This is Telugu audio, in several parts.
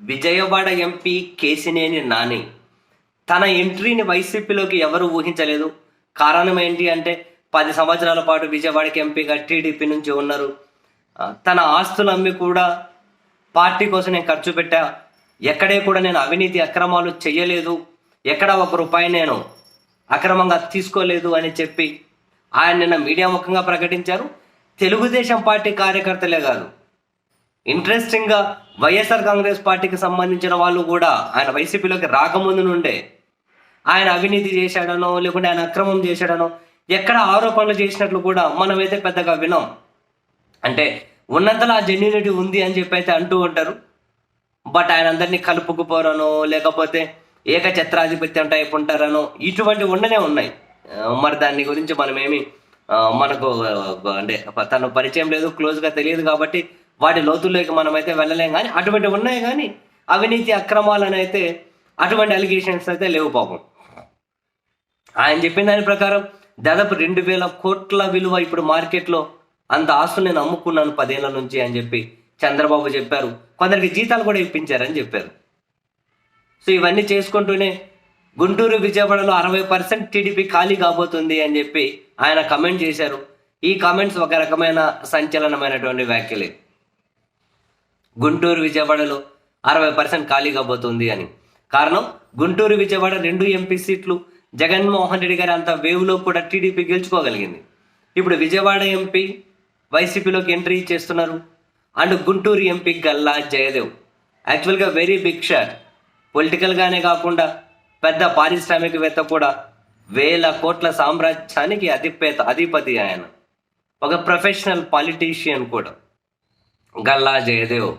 విజయవాడ ఎంపీ కేసినేని నాని. తన ఎంట్రీని వైసీపీలోకి ఎవరు ఊహించలేదు. కారణం ఏంటి అంటే పది సంవత్సరాల పాటు విజయవాడకి ఎంపీగా టీడీపీ నుంచి ఉన్నారు. తన ఆస్తులు అమ్మి కూడా పార్టీ కోసం నేను ఖర్చు పెట్టా. ఎక్కడే కూడా నేను అవినీతి అక్రమాలు చేయలేదు ఎక్కడ ఒక రూపాయి నేను అక్రమంగా తీసుకోలేదు అని చెప్పి ఆయన నిన్న మీడియా ముఖంగా ప్రకటించారు. తెలుగుదేశం పార్టీ కార్యకర్తలే కాదు ఇంట్రెస్టింగ్గా వైఎస్ఆర్ కాంగ్రెస్ పార్టీకి సంబంధించిన వాళ్ళు కూడా ఆయన వైసీపీలోకి రాకముందు నుండే ఆయన అవినీతి చేశాడనో లేకుంటే ఆయన అక్రమం చేశాడనో ఎక్కడ ఆరోపణలు చేసినట్లు కూడా మనమైతే పెద్దగా వినాం. అంటే ఉన్నంతలో ఆ జెన్యునిటీ ఉంది అని చెప్పి అయితే అంటూ ఉంటారు. బట్ ఆయన అందరినీ కలుపుకుపోరనో లేకపోతే ఏకఛత్రాధిపత్యం టైప్ ఉంటారనో ఇటువంటి ఉండనే ఉన్నాయి. మరి దాని గురించి మనమేమి మనకు అంటే తను పరిచయం లేదు క్లోజ్గా తెలియదు కాబట్టి వాటి లోతుల్లోకి మనమైతే వెళ్ళలేం కానీ అటువంటి ఉన్నాయి కానీ అవినీతి అక్రమాలను అయితే అటువంటి అలిగేషన్స్ అయితే లేవు పాపం ఆయన చెప్పిన దాని ప్రకారం దాదాపు రెండు వేల కోట్ల విలువ ఇప్పుడు మార్కెట్లో అంత ఆస్తులు నేను అమ్ముకున్నాను పదేళ్ళ నుంచి అని చెప్పి చంద్రబాబు చెప్పారు. కొందరికి జీతాలు కూడా ఇప్పించారని చెప్పారు. సో ఇవన్నీ చేసుకుంటూనే గుంటూరు విజయవాడలో అరవై పర్సెంట్ టీడీపీ ఖాళీ కాబోతుంది అని చెప్పి ఆయన కమెంట్ చేశారు. ఈ కామెంట్స్ ఒక రకమైన సంచలనమైనటువంటి వ్యాఖ్యలే. గుంటూరు విజయవాడలో అరవై పర్సెంట్ ఖాళీగా పోతుంది అని. కారణం గుంటూరు విజయవాడ రెండు ఎంపీ సీట్లు జగన్మోహన్ రెడ్డి గారి అంత వేవ్లో కూడా టీడీపీ గెలుచుకోగలిగింది. ఇప్పుడు విజయవాడ ఎంపీ వైసీపీలోకి ఎంట్రీ చేస్తున్నారు. And Guntur MP Galla Jayadev. యాక్చువల్గా వెరీ బిగ్ షాట్. పొలిటికల్గానే కాకుండా పెద్ద పారిశ్రామికవేత్త కూడా వేల కోట్ల సామ్రాజ్యానికి అధిపేత అధిపతి ఆయన. ఒక ప్రొఫెషనల్ పాలిటీషియన్ కూడా. గల్లా జయదేవ్.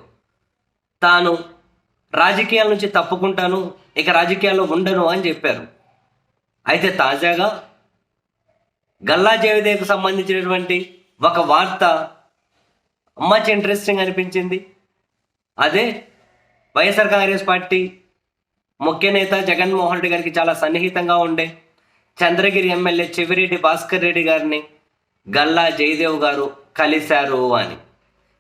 తాను రాజకీయాల నుంచి తప్పుకుంటాను ఇక రాజకీయాల్లో ఉండను అని చెప్పారు. అయితే తాజాగా గల్లా జయదేవ్కి సంబంధించినటువంటి ఒక వార్త మచ్ ఇంట్రెస్టింగ్ అనిపించింది. అదే వైఎస్ఆర్ కాంగ్రెస్ పార్టీ ముఖ్య నేత జగన్మోహన్ రెడ్డి గారికి చాలా సన్నిహితంగా ఉండే చంద్రగిరి ఎమ్మెల్యే చెవిరెడ్డి భాస్కర్ రెడ్డి గారిని గల్లా జయదేవ్ గారు కలిశారు అని.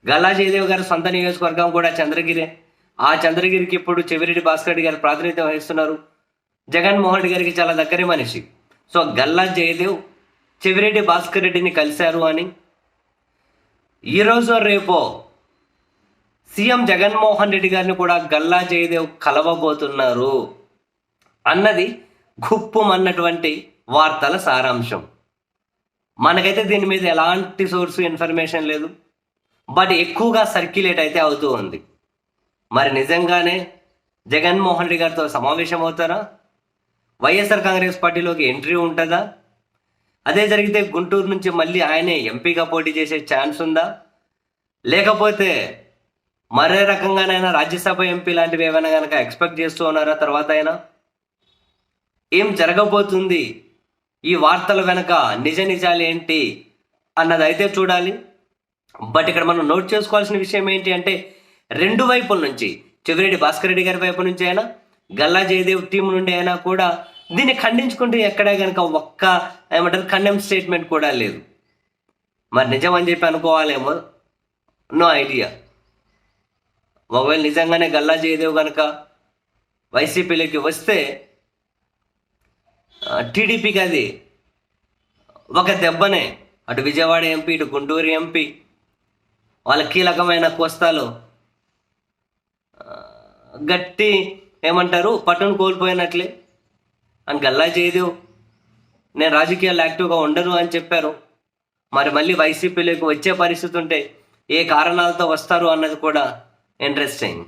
గల్లా జయదేవ్ గారు సొంత నియోజకవర్గం కూడా చంద్రగిరి. ఆ చంద్రగిరికి ఇప్పుడు చెవిరెడ్డి భాస్కర్ రెడ్డి గారు ప్రాతినిధ్యం వహిస్తున్నారు. జగన్మోహన్ రెడ్డి గారికి చాలా దగ్గరి మనిషి. సో గల్లా జయదేవ్ చెవిరెడ్డి భాస్కర్ రెడ్డిని కలిశారు అని. ఈరోజు రేపో సీఎం జగన్మోహన్ రెడ్డి గారిని కూడా గల్లా జయదేవ్ కలవబోతున్నారు అన్నది గుప్పుమన్నటువంటి వార్తల సారాంశం. మనకైతే దీని మీద ఎలాంటి సోర్స్ ఇన్ఫర్మేషన్ లేదు. బట్ ఎక్కువగా సర్క్యులేట్ అయితే అవుతూ ఉంది. మరి నిజంగానే జగన్మోహన్ రెడ్డి గారితో సమావేశం అవుతారా? వైఎస్ఆర్ కాంగ్రెస్ పార్టీలోకి ఎంట్రీ ఉంటుందా? అదే జరిగితే గుంటూరు నుంచి మళ్ళీ ఆయనే ఎంపీగా పోటీ చేసే ఛాన్స్ ఉందా? లేకపోతే మరే రకంగానైనా రాజ్యసభ ఎంపీ లాంటివి ఏమైనా కనుక ఎక్స్పెక్ట్ చేస్తూ ఉన్నారా తర్వాత అయినా? ఏం జరగబోతుంది? ఈ వార్తల వెనక నిజ నిజాలు ఏంటి అన్నది అయితే చూడాలి. బట్ ఇక్కడ మనం నోట్ చేసుకోవాల్సిన విషయం ఏంటి అంటే రెండు వైపుల నుంచి చెవిరెడ్డి భాస్కర్ రెడ్డి గారి వైపు నుంచి అయినా గల్లా జయదేవ్ టీం నుండి అయినా కూడా దీన్ని ఖండించుకుంటే ఎక్కడా కనుక ఒక్క ఏమంటారు కండెమ్ స్టేట్మెంట్ కూడా లేదు. మరి నిజం అని చెప్పి అనుకోవాలేమో? నో ఐడియా ఒకవేళ నిజంగానే గల్లా జయదేవ్ కనుక వైసీపీలోకి వస్తే టీడీపీకి అది ఒక దెబ్బనే. అటు విజయవాడ ఎంపీ ఇటు గుంటూరు ఎంపీ వాళ్ళ కీలకమైన కోస్తాలు. గట్టి ఏమంటారు? పట్టును కోల్పోయినట్లే. అని గల్లా చేయదు. నేను రాజకీయాలు యాక్టివ్గా ఉండను అని చెప్పారు. మరి మళ్ళీ వైసీపీలోకి వచ్చే పరిస్థితి ఉంటే ఏ కారణాలతో వస్తారు అన్నది కూడా ఇంట్రెస్టింగ్